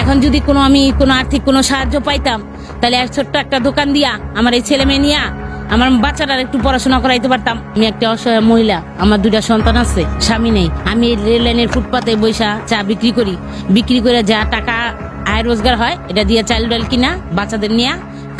এখন যদি কোনো আমি কোনো আর্থিক কোনো সাহায্য পাইতাম, তাহলে এক ছোট্ট একটা দোকান দিয়া, আমার এই ছেলে মেয়ে নিয়া, আমার বাচ্চাটার একটু পড়াশোনা করাইতে পারতাম। আমি একটা অসহায় মহিলা, আমার দুইটা সন্তান আছে, স্বামী নেই। আমি রেল লাইনের ফুটপাতে বৈশা চা বিক্রি করি। বিক্রি করে যা টাকা আয় রোজগার হয়, এটা দিয়ে চাল ডাল কিনা, বাচ্চাদের নিয়ে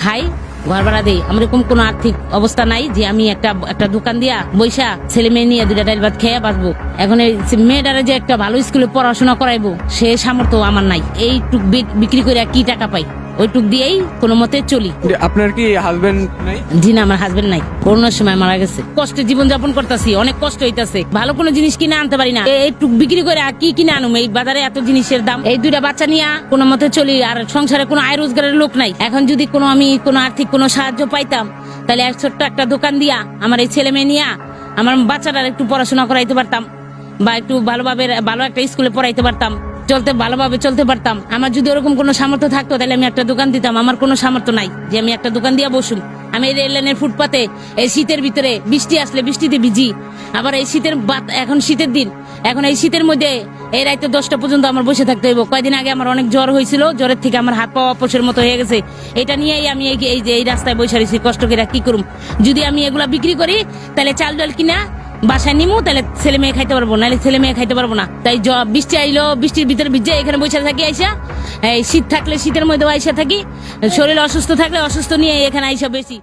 খাই ঘর ভাড়া দেই। আমার এরকম কোনো আর্থিক অবস্থা নাই যে আমি একটা একটা দোকান দিয়া বৈশা ছেলে মেয়ে নিয়ে দুটা ডাইল ভাত খেয়ে বাঁচবো। এখন এই মেয়েটারে যে একটা ভালো স্কুলে পড়াশোনা করাইবো, সে সামর্থ্য আমার নাই। এইটুক বিক- বিক্রি করে কি টাকা পাই? ওইটুক দিয়েই কোনো মতে চলি। আপনার কি হাজবেন্ড নাই? জি না আমার হাজবেন্ড নাই। করোনার সময় মারা গেছে। কষ্টে জীবন যাপন করতেছি অনেক কষ্ট হইতাছে। ভালো কোনো জিনিস কিনে আনতে পারি না। এ- এইটুক বিক্রি করে কি কিনে আনুম? এই বাজারে এত জিনিসের দাম। এই দুইটা বাচ্চা নিয়ে কোনো মতে চলি। আর সংসারে কোনো আয় রোজগারের লোক নাই। এখন যদি কোনো আমি কোনো আর্থিক কোনো সাহায্য পাইতাম তাহলে এক ছোট্ট একটা দোকান দিয়া আমার এই ছেলে মেয়ে নিয়ে আমার বাচ্চাটার একটু পড়াশোনা করাইতে পারতাম বা একটু ভালোভাবে ভালো একটা স্কুলে পড়াইতে পারতাম। চলতে ভালোভাবে চলতে পারতাম। আমার যদি ওরকম কোনো সামর্থ্য থাকতো, তাহলে আমি একটা দোকান দিতাম। আমার কোনো সামর্থ্য নাই যে আমি একটা দোকান দিয়ে বসুম। আমি এই রেল লাইনের ফুটপাতে এই শীতের ভিতরে বৃষ্টি আসলে বৃষ্টিতে ভিজি। আবার এই শীতের বাত- এখন শীতের দিন। এখন এই শীতের মধ্যে এই রাইতে দশটা পর্যন্ত আমার বসে থাকতে হইব। কয়দিন আগে আমার অনেক জ্বর হয়েছিল। জ্বরের থেকে আমার হাত পা অপসের মতো হয়ে গেছে। এটা নিয়েই আমি এই এই যে এই রাস্তায় বসে রয়েছি কষ্ট করে কি করুম? যদি আমি এগুলা বিক্রি করি, তাহলে চাল ডাল কিনা বাসায় নিমু, তাহলে ছেলে মেয়ে খাইতে পারব, নাহলে ছেলে মেয়ে খাইতে পারব না। তাই বৃষ্টি আইলো, বৃষ্টির ভিতরে ভিজে এখানে বসে থাকি, আইসা। এই শীত থাকলে, শীতের মধ্যে আইসা থাকি। শরীর অসুস্থ থাকলে অসুস্থ নিয়ে এখানে আইসা বেশি